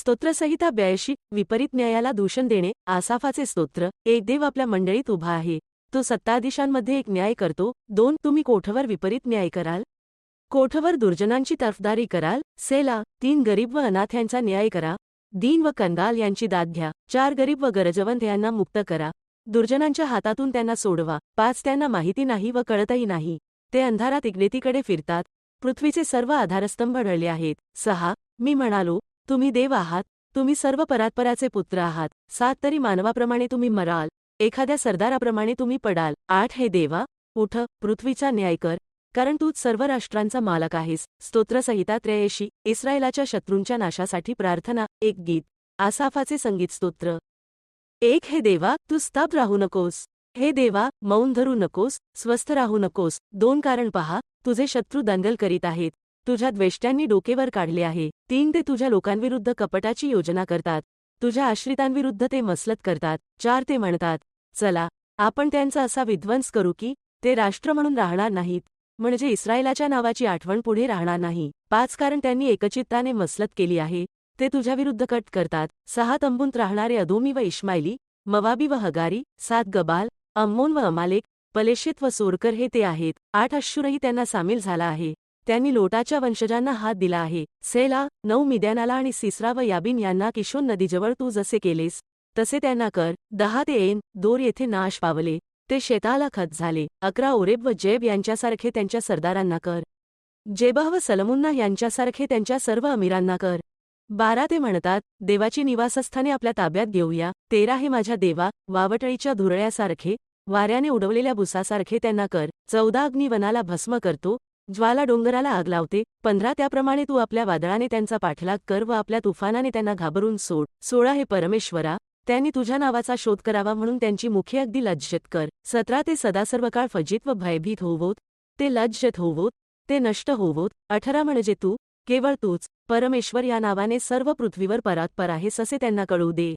स्तोत्रसहिता ब्याऐंशी विपरीत न्यायाला दूषण देणे आसाफाचे स्तोत्र एक देव आपल्या मंडळीत उभा आहे. तो सत्ताधीशांमध्ये एक न्याय करतो. दोन तुम्ही कोठवर विपरीत न्याय कराल? कोठवर दुर्जनांची तरफदारी कराल? सेला तीन गरीब व अनाथ्यांचा न्याय करा. दीन व कंगाल यांची दाद घ्या. चार गरीब व गरजवंत यांना मुक्त करा. दुर्जनांच्या हातातून त्यांना सोडवा. पाच त्यांना माहिती नाही व कळतही नाही. ते अंधारात इकडेतिकडे फिरतात. पृथ्वीचे सर्व आधारस्तंभ ढळले आहेत. सहा मी म्हणालो तुम्ही देव आहात तुम्ही सर्व परात्पराचे पुत्र आहात सात तरी मानवाप्रमाणे तुम्ही मराल एखाद्या सरदाराप्रमाणे तुम्ही पडाल. आठ हे देवा उठ पृथ्वीचा न्याय कर कारण तूच सर्व राष्ट्रांचा मालक आहेस. स्तोत्रसहिता त्र्यऐशी इस्रायलाच्या शत्रूंच्या नाशासाठी प्रार्थना. एक गीत आसाफाचे संगीत स्तोत्र. एक हे देवा तू स्तब्ध राहू नकोस. हे देवा मौन धरू नकोस स्वस्थ राहू नकोस. दोन कारण पहा तुझे शत्रू दंगल करीत आहेत. तुझ्या द्वेष्ट्यांनी डोकेवर काढले आहे. तीन ते तुझ्या लोकांविरुद्ध कपटाची योजना करतात. तुझ्या आश्रितांविरुद्ध ते मसलत करतात. चार ते म्हणतात चला आपण त्यांचा असा विध्वंस करू की ते राष्ट्र म्हणून राहणार नाहीत. म्हणजे इस्रायलाच्या नावाची आठवण पुढे राहणार नाही. पाच कारण त्यांनी एकचित्ताने मसलत केली आहे. ते तुझ्याविरुद्ध कट करतात. सहा तंबूंत राहणारे अदोमी व इश्माईली मवाबी व हगारी सात गबाल अम्मोन व अमालेक पलेशित व सोरकर हे ते आहेत. आठ अश्शूरही त्यांना सामील झाला आहे. त्यांनी लोटाच्या वंशजांना हात दिला आहे. सेला नऊ मिद्यानाला आणि सिसरा व याबिन यांना किशोर नदीजवळ तू जसे केलेस तसे त्यांना कर. दहा ते एन दोर येथे नाश पावले. ते शेताला खत झाले. अकरा ओरेब व जेब यांच्यासारखे त्यांच्या सरदारांना कर. जेबह व सलमुन्ना यांच्यासारखे त्यांच्या सर्व अमीरांना कर. बारा ते म्हणतात देवाची निवासस्थाने आपल्या ताब्यात घेऊया. तेरा हे माझ्या देवा वावटळीच्या धुरळ्यासारखे वाऱ्याने उडवलेल्या बुसासारखे त्यांना कर. चौदा अग्निवनाला भस्म करतो ज्वाला डोंगराला आग लावते पंधरा त्याप्रमाणे तू आपल्या वादळाने त्यांचा पाठलाग कर व आपल्या तुफानाने त्यांना घाबरून सोड. सोळा हे परमेश्वरा त्यांनी तुझ्या नावाचा शोध करावा म्हणून त्यांची मुखे अगदी लज्जत कर. सतरा ते सदा सर्व काळ फजित व भयभीत होवोत ते लज्जत होवोत ते नष्ट होवोत. अठरा म्हणजे तू केवळ तूच परमेश्वर या नावाने सर्व पृथ्वीवर परात्पर आहेस असे त्यांना कळू दे.